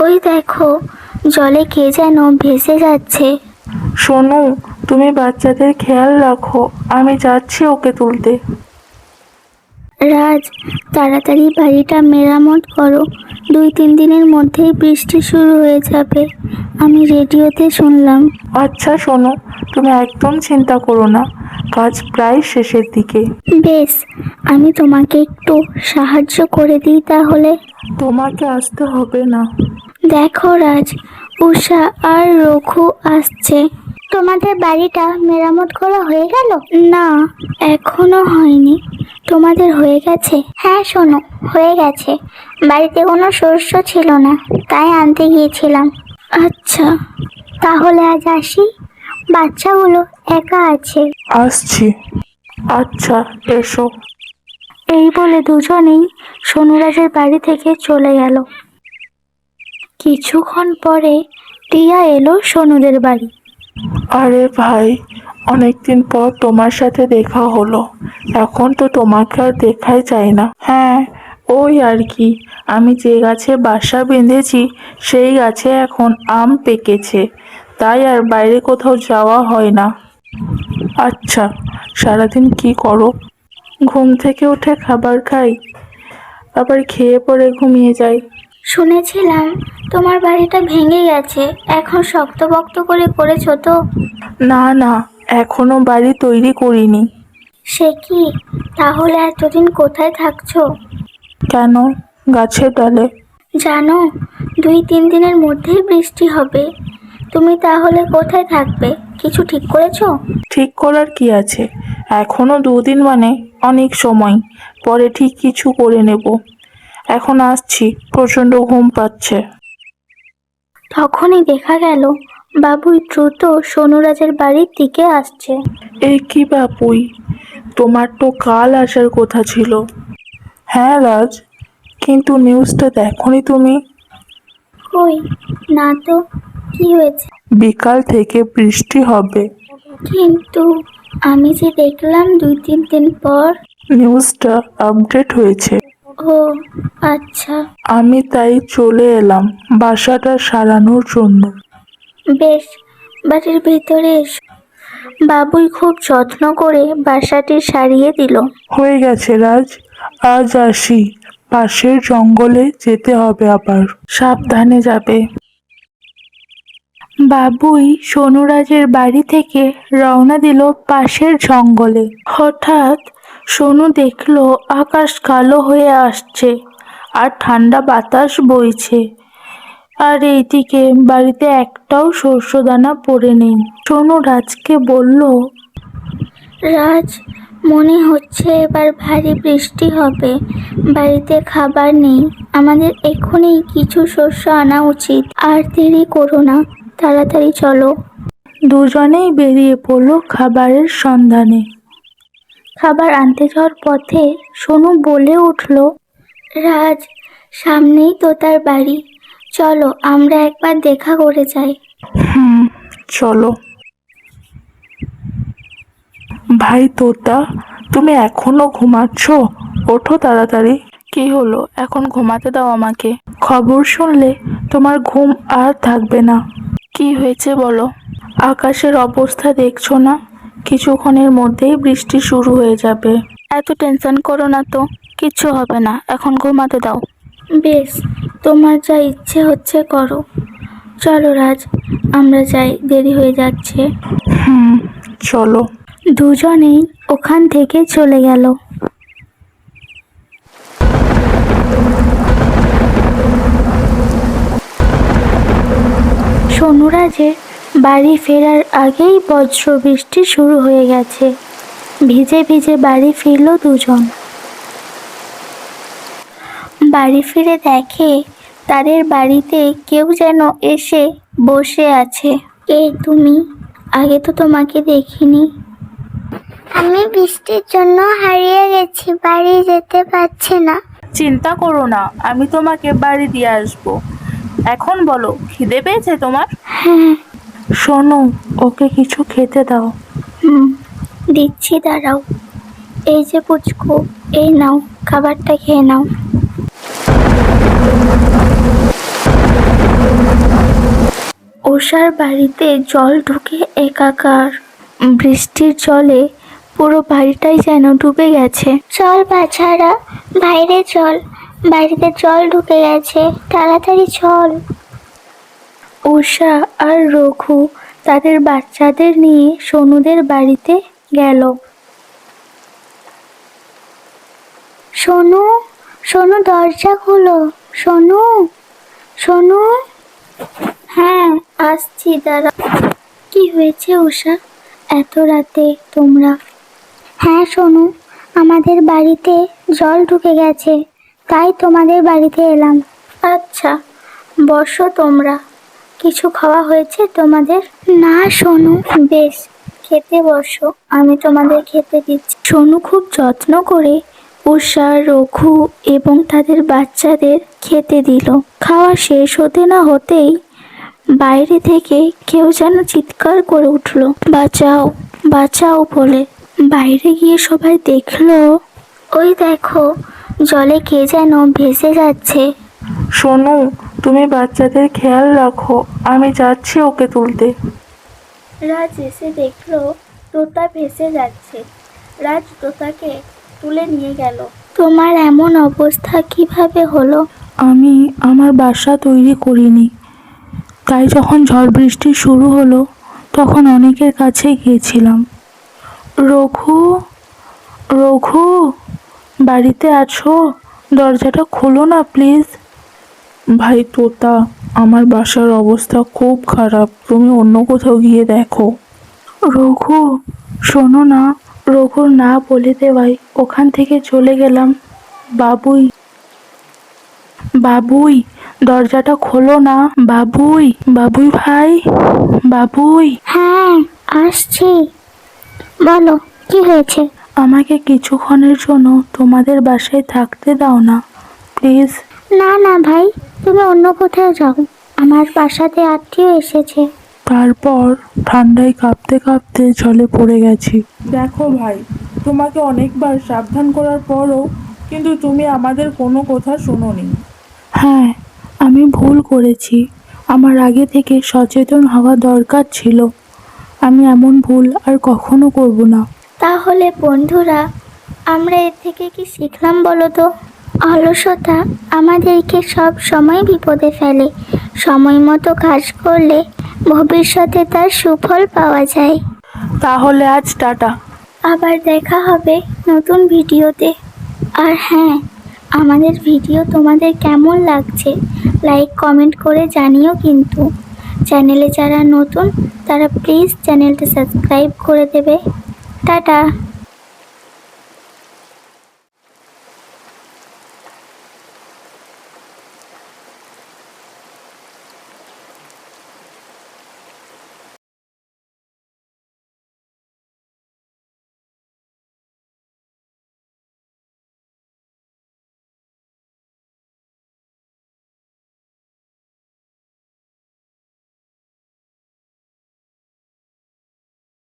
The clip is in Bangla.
ওই দেখো জলে কে যেন ভেসে যাচ্ছে। সোনু তুমি বাচ্চাদের খেয়াল রাখো আমি যাচ্ছি ওকে তুলতে। রাজ তাড়াতাড়ি বাড়িটা মেরামত করো। দুই তিন দিনের মধ্যেই বৃষ্টি শুরু হয়ে যাবে। আমি রেডিওতে শুনলাম। আচ্ছা শোনো তুমি একদম চিন্তা করো না। কাজ প্রায় শেষের দিকে। বেশ আমি তোমাকে একটু সাহায্য করে দিই তাহলে। তোমাকে আসতে হবে না। দেখো রাজ উষা আর রঘু আসছে। তোমাদের বাড়িটা মেরামত করা হয়ে গেল? না এখনও হয়নি। তোমাদের হয়ে গেছে? হ্যাঁ শোনো হয়ে গেছে। বাড়িতে কোনো শস্য ছিল না তাই আনতে গিয়েছিলাম। আচ্ছা তাহলে আজ আসি? বাচ্চাগুলো একা আছে। আসছি। আচ্ছা এসো। এই বলে দুজনেই সোনুরাজের বাড়ি থেকে চলে গেল। কিছুক্ষণ পরে টিয়া এলো সোনুদের বাড়ি। আরে ভাই, অনেকদিন পর তোমার সাথে দেখা হলো। এখন তো তোমাকে আর দেখাই যায় না। হ্যাঁ ওই আর কি। আমি যে গাছে বাসা বেঁধেছি, সেই গাছে এখন আম পেকেছে। তাই আর বাইরে কোথাও যাওয়া হয় না। আচ্ছা সারাদিন কি করো? ঘুম থেকে উঠে খাবার খাই। আবার খেয়ে পরে ঘুমিয়ে যাই। শুনেছিলাম তোমার বাড়িটা ভেঙে গেছে এখন শক্তপক্ত করে করেছ তো? না না এখনও বাড়ি তৈরি করিনি। সে কি? তাহলে এতদিন কোথায় থাকছো? কেন? গাছের ডালে। জানো দুই তিন দিনের মধ্যেই বৃষ্টি হবে। তুমি তাহলে কোথায় থাকবে? কিছু ঠিক করেছ? ঠিক করার কি আছে? এখনও দুদিন মানে অনেক সময়। পরে ঠিক কিছু করে নেব। এখন আসছি প্রচণ্ড ঘুম পাচ্ছে। তখনই দেখা গেল বাবুই দ্রুত সোনুরাজের বাড়ির দিকে আসছে। এই কি বাপুই? তোমার তো কাল আসার কথা ছিল। হ্যাঁ রাজ কিন্তু নিউজটা দেখনি তুমি? কই? না তো কি হয়েছে? বিকাল থেকে বৃষ্টি হবে। কিন্তু আমি যে দেখলাম দুই তিন দিন পর নিউজটা আপডেট হয়েছে। ও আচ্ছা। আমি তাই চলে এলাম বাসাটা সারানোর জন্য। বেশ বাড়ির ভিতরে এসো। বাবুই খুব যত্ন করে বাসাটি সারিয়ে দিল। হয়ে গেছে রাজ আজ আসি। পাশের জঙ্গলে যেতে হবে আবার। সাবধানে যাবে। বাবুই সোনুরাজের বাড়ি থেকে রওনা দিল পাশের জঙ্গলে। হঠাৎ সোনু দেখল আকাশ কালো হয়ে আসছে আর ঠান্ডা বাতাস বইছে। আর এইদিকে বাড়িতে একটাও শস্যদানা পড়ে নেই। সোনু রাজকে বলল রাজ মনে হচ্ছে এবার ভারী বৃষ্টি হবে। বাড়িতে খাবার নেই। আমাদের এক্ষুনি কিছু শস্য আনা উচিত। আর দেরি করো না তাড়াতাড়ি চলো। দুজনেই বেরিয়ে পড়ল খাবারের সন্ধানে। খাবার আনতে যাওয়ার পথে সোনু বলে উঠল, রাজ, সামনেই তো তার বাড়ি। চলো, আমরা একবার দেখা করে যাই। হুম, চলো। ভাই তোতা, তুমি এখনও ঘুমাচ্ছ? ওঠো তাড়াতাড়ি। কি হলো? এখন ঘুমাতে দাও আমাকে। খবর শুনলে তোমার ঘুম আর থাকবে না। কি হয়েছে বলো? আকাশের অবস্থা দেখছ না? কিছুক্ষণের মধ্যেই বৃষ্টি শুরু হয়ে যাবে। এত টেনশন করো না তো কিচ্ছু হবে না এখন ঘুমাতে দাও। বেশ তোমার যা ইচ্ছে হচ্ছে করো। চলো রাজ আমরা যাই দেরি হয়ে যাচ্ছে। হুম চলো। দুজনেই ওখান থেকে চলে গেল। সোনুরাজের বাড়ি ফেরার আগেই বজ্র বৃষ্টি শুরু হয়ে গেছে। ভিজে ভিজে বাড়ি ফিরল দুজন। বাড়ি ফিরে দেখে তাদের বাড়িতে কেউ যেন এসে বসে আছে। কে তুমি? আগে তো তোমাকে দেখিনি। আমি বৃষ্টির জন্য হারিয়ে গেছি বাড়ি যেতে পারছি না। চিন্তা করো না আমি তোমাকে বাড়ি দিয়ে আসব। এখন বলো খিদে পেয়েছে তোমার? হ্যাঁ। শোনো ওকে কিছু খেতে দাও। হুম দিচ্ছি দাঁড়াও। এই যে পুচকু এই নাও খাবারটা খেয়ে নাও। ওষার বাড়িতে জল ঢুকে একাকার। বৃষ্টির জলে পুরো বাড়িটাই যেন ডুবে গেছে। চল বাছারা বাইরে চল। বাড়িতে জল ঢুকে গেছে তাড়াতাড়ি চল। উষা আর রঘু তাদের বাচ্চাদের নিয়ে সোনুদের বাড়িতে গেল। সোনু সোনু, দরজা খোলো। সোনু সোনু। হ্যাঁ আসছি দাঁড়া কি হয়েছে উষা এত রাতে তোমরা? হ্যাঁ সোনু, আমাদের বাড়িতে জল ঢুকে গেছে, তাই তোমাদের বাড়িতে এলাম। আচ্ছা বসো তোমরা। কিছু খাওয়া হয়েছে তোমাদের? না সোনু, বেশ, খেতে বসো, আমি তোমাদের খেতে দিচ্ছি। সোনু খুব যত্ন করে উষা রঘু এবং তাদের বাচ্চাদের খেতে দিল। খাওয়া শেষ হতে না হতেই বাইরে থেকে কেউ যেন চিৎকার করে উঠল, বাঁচাও বাঁচাও বলে। বাইরে গিয়ে সবাই দেখল, ওই দেখো, জলে কে যেন ভেসে যাচ্ছে। সোনু তুমি বাচ্চাদের খেয়াল রাখো আমি যাচ্ছি ওকে তুলতে। রাজ এসে দেখল তোতা ভেসে যাচ্ছে। রাজ তোতাকে তুলে নিয়ে গেল। তোমার এমন অবস্থা কীভাবে হলো? আমি আমার বাসা তৈরি করিনি। তাই যখন ঝড় বৃষ্টি শুরু হলো তখন অনেকের কাছে গিয়েছিলাম। রঘু রঘু বাড়িতে আছো? দরজাটা খোলো না প্লিজ। ভাই তোতা আমার বাসার অবস্থা খুব খারাপ। তুমি অন্য কোথাও গিয়ে দেখো। রঘু শোনো না রঘুর না বলে দেওয়াই ওখান থেকে চলে গেলাম। বাবুই। বাবুই দরজাটা খোলো না। বাবুই বাবুই ভাই বাবুই। হ্যাঁ আসছি। বলো কি হয়েছে? আমাকে কিছুক্ষণের জন্য তোমাদের বাসায় থাকতে দাও না প্লিজ। না না ভাই তুমি অন্য কোথাও যাও। আমার বাসাতে আত্মীয় এসেছে। তারপর ঠান্ডায় কাঁপতে কাঁপতে জলে পড়ে গেছি। দেখো ভাই তোমাকে অনেকবার সাবধান করার পরও কিন্তু তুমি আমাদের কোনো কথা শোনোনি। হ্যাঁ আমি ভুল করেছি। আমার আগে থেকে সচেতন হওয়া দরকার ছিল। আমি এমন ভুল আর কখনো করব না। তাহলে বন্ধুরা আমরা এর থেকে কি শিখলাম বলো তো? অলসতা আমাদেরকে সব সময় বিপদে ফেলে। সময় মতো কাজ করলে ভবিষ্যতে তার সুফল পাওয়া যায়। তাহলে আজ টাটা। আবার দেখা হবে নতুন ভিডিওতে। আর হ্যাঁ আমাদের ভিডিও তোমাদের কেমন লাগছে লাইক কমেন্ট করে জানিও কিন্তু। চ্যানেলে যারা নতুন তারা প্লিজ চ্যানেলটা সাবস্ক্রাইব করে দেবে। টাটা।